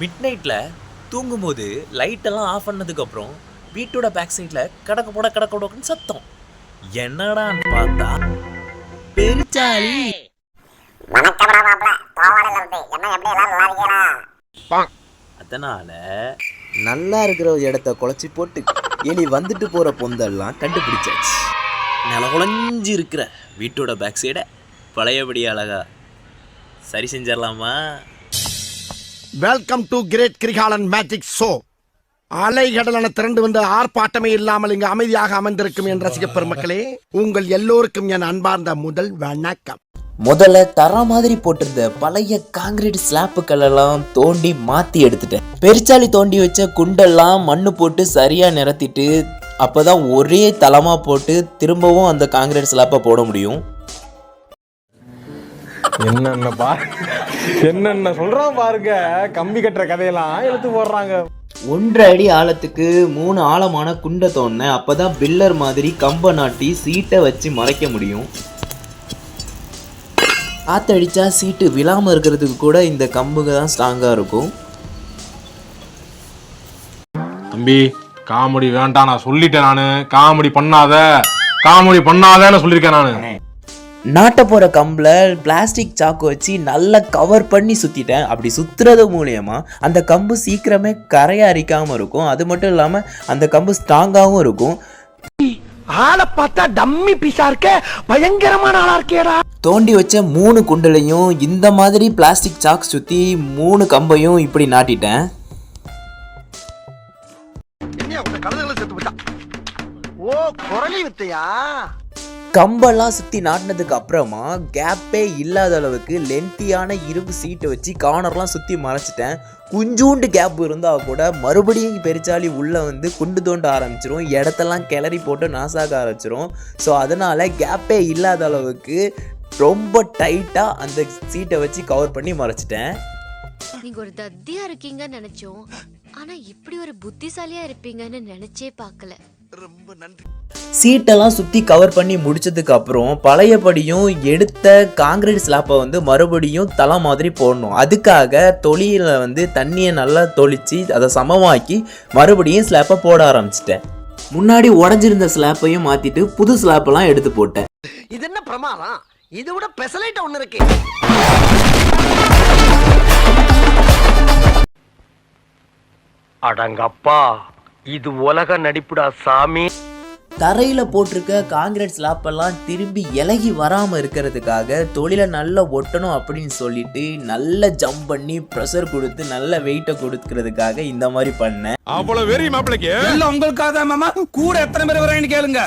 Mid நைட்டில் தூங்கும்போது லைட்டெல்லாம் of பண்ணதுக்கப்புறம் வீட்டோட பேக் சைடில் கடக்க போட கடக்க போடக்குன்னு சத்தம். என்னடான்னு பார்த்தா? பெருச்சாளி. அதனால நல்லா இருக்கிற ஒரு இடத்த குழச்சி போட்டு எலி வந்துட்டு போற பொந்தெல்லாம் கண்டுபிடிச்சாச்சு. நிலகுலைஞ்சு இருக்கிற வீட்டோட பேக் சைடை பழையபடி அழகா சரி செஞ்சிடலாமா? Welcome to great Kirikalan magic show அலைகடலான திரண்டு வந்து ஆர்ப்பாட்டமே இல்லாமல் இங்கு அமைதியாக அமர்ந்திருக்கும் என் ரசிக பெருமக்களே உங்கள் எல்லோருக்கும் என் அன்பார்ந்த முதல் வணக்கம். முதல்ல தர மாதிரி போட்டிருந்த பழைய காங்கிரீட் ஸ்லாப்புகள் எல்லாம் தோண்டி மாத்தி எடுத்துட்டேன். பெருச்சாளி தோண்டி வச்ச குண்டெல்லாம் மண்ணு போட்டு சரியா நிரத்திட்டு அப்பதான் ஒரே தளமா போட்டு திரும்பவும் அந்த காங்கிரீட் ஸ்லாப்பை போட முடியும். என்னென்ன பா என்னென்ன சொல்றான் பாருங்க? கம்பி கட்டுற கதையெல்லாம் எடுத்து போடுறாங்க. ஒன்றரை அடி ஆழத்துக்கு மூணு ஆழமான குண்டை தோண்டினேன் அப்பதான் பில்லர் மாதிரி கம்பை நாட்டி சீட்டை வச்சு மறைக்க முடியும். காத்தடிச்சா சீட்டு விழாம இருக்கிறதுக்கு கூட இந்த கம்புங்க தான் ஸ்ட்ராங்கா இருக்கும். தம்பி காமெடி வேண்டாம் நான் சொல்லிட்டேன் நானு. காமெடி பண்ணாத. காமெடி பண்ணாதேன்னு சொல்லியிருக்கேன் நானு. நாட்ட போற கம்பில் பிளாஸ்டிக் சாக்கு வச்சு நல்லா கவர் பண்ணி சுத்திட்டேன். அப்படி சுத்துறது மூலியமா அந்த கம்பு சீக்கிரமே கரைய அரிக்காம இருக்கும். அது மட்டும் இல்லாம அந்த கம்பு ஸ்ட்ராங்காகவும் இருக்கும். ஆளை பார்த்தா டம்மி பீஸா இருக்க. பயங்கரமான ஆளா இருக்கேடா. தோண்டி வச்ச மூணு குண்டலையும் இந்த மாதிரி பிளாஸ்டிக் சாக் சுத்தி மூணு கம்பையும் இப்படி நாட்டிட்டேன். என்ன உங்க ஓ குரலி வித்தையா? கம்பெல்லாம் சுற்றி நாட்டினதுக்கு அப்புறமா கேப்பே இல்லாத அளவுக்கு லென்த்தியான இரும்பு சீட்டை வச்சு கார்னர்லாம் சுற்றி மறைச்சிட்டேன். குஞ்சூண்டு கேப் இருந்தால் கூட மறுபடியும் பெருச்சாலி உள்ளே வந்து குண்டு தோண்ட ஆரம்பிச்சிரும். இடத்தெல்லாம் கிளறி போட்டு நாசாக ஆரம்பிச்சிரும். ஸோ அதனால் கேப்பே இல்லாத அளவுக்கு ரொம்ப டைட்டாக அந்த சீட்டை வச்சு கவர் பண்ணி மறைச்சிட்டேன். நீங்க ஒரு தத்தியா இருக்கீங்கன்னு நினைச்சோம். ஆனா இப்படி ஒரு புத்திசாலியா இருப்பீங்கன்னு நினைச்சே பார்க்கல. சீட்டெல்லாம் சுற்றி கவர் பண்ணி முடிச்சதுக்கு அப்புறம் பழையபடியும் எடுத்த காங்கிரீட் ஸ்லாப்பை வந்து மறுபடியும் தலை மாதிரி போடணும். அதுக்காக தொழியில் வந்து தண்ணியை நல்லா தொளிச்சு அதை சமமாக்கி மறுபடியும் ஸ்லாப்பை போட ஆரம்பிச்சிட்டேன். முன்னாடி உடஞ்சிருந்த ஸ்லாப்பையும் மாற்றிட்டு புது ஸ்லாப்பெல்லாம் எடுத்து போட்டேன். இது என்ன பிரமாதம்? இது விட பெசலைட் ஒண்ணு இருக்கு. அடங்கப்பா இது உலக நடிப்புடா சாமி. தரையில் போட்டிருக்க காங்கிரீட் ஸ்லாப்பெல்லாம் திரும்பி இலகி வராமல் இருக்கிறதுக்காக தொழிலை நல்லா ஒட்டணும் அப்படின்னு சொல்லிட்டு நல்ல ஜம்ப் பண்ணி ப்ரெஷர் கொடுத்து நல்ல வெயிட்டை கொடுக்கறதுக்காக இந்த மாதிரி பண்ணேன் அவ்வளவு வெறி மாப்பிளைக்கு. இல்ல உங்களுக்காக மாமா. கூட எத்தனை பேர் வரேன்னு கேளுங்க.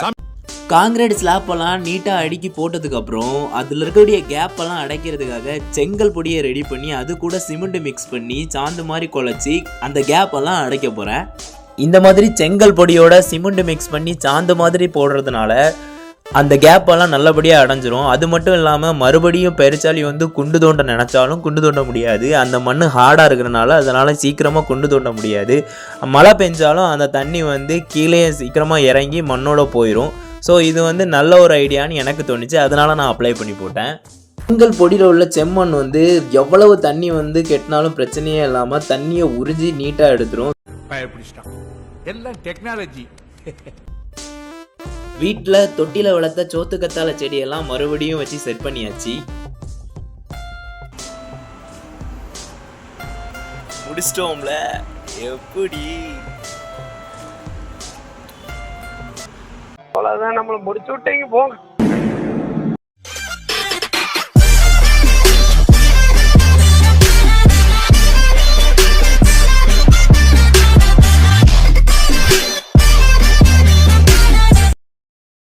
காங்கிரீட் ஸ்லாப்பெல்லாம் நீட்டாக அடுக்கி போட்டதுக்கப்புறம் அதில் இருக்கக்கூடிய கேப்பெல்லாம் அடைக்கிறதுக்காக செங்கல் பொடியை ரெடி பண்ணி அது கூட சிமெண்ட் மிக்ஸ் பண்ணி சாந்து மாதிரி குழச்சி அந்த கேப்பெல்லாம் அடைக்க போகிறேன் இந்த மாதிரி செங்கல் பொடியோட சிமெண்ட் மிக்ஸ் பண்ணி சாந்து மாதிரி போடுறதுனால அந்த கேப்பெல்லாம் நல்லபடியாக அடைஞ்சிரும். அது மட்டும் இல்லாமல் மறுபடியும் பெருச்சாலி வந்து குண்டு தோண்ட நினச்சாலும் குண்டு தோண்ட முடியாது. அந்த மண் ஹார்டாக இருக்கிறனால அதனால் சீக்கிரமாக குண்டு தோண்ட முடியாது. மழை பெஞ்சாலும் அந்த தண்ணி வந்து கீழே சீக்கிரமாக இறங்கி மண்ணோட போயிடும் ஸோ இது வந்து நல்ல ஒரு ஐடியான்னு எனக்கு தோணுச்சு. அதனால் நான் அப்ளை பண்ணி போட்டேன். செங்கல் பொடியில் உள்ள செம்மண் வந்து எவ்வளவு தண்ணி வந்து கெட்டினாலும் பிரச்சனையே இல்லாமல் தண்ணியை உறிஞ்சி நீட்டாக எடுத்துரும். எல்லாம் டெக்னாலஜி வீட்டில் தொட்டியில் வளர்த்த சோத்துக்கத்தாழை செடியெல்லாம் மறுபடியும் வச்சு செட் பண்ணியாச்சு. முடிச்சிட்டோம்ல. எப்படி? அவ்வளவுதான் நம்மள முடிச்சு விட்டீங்க போங்க.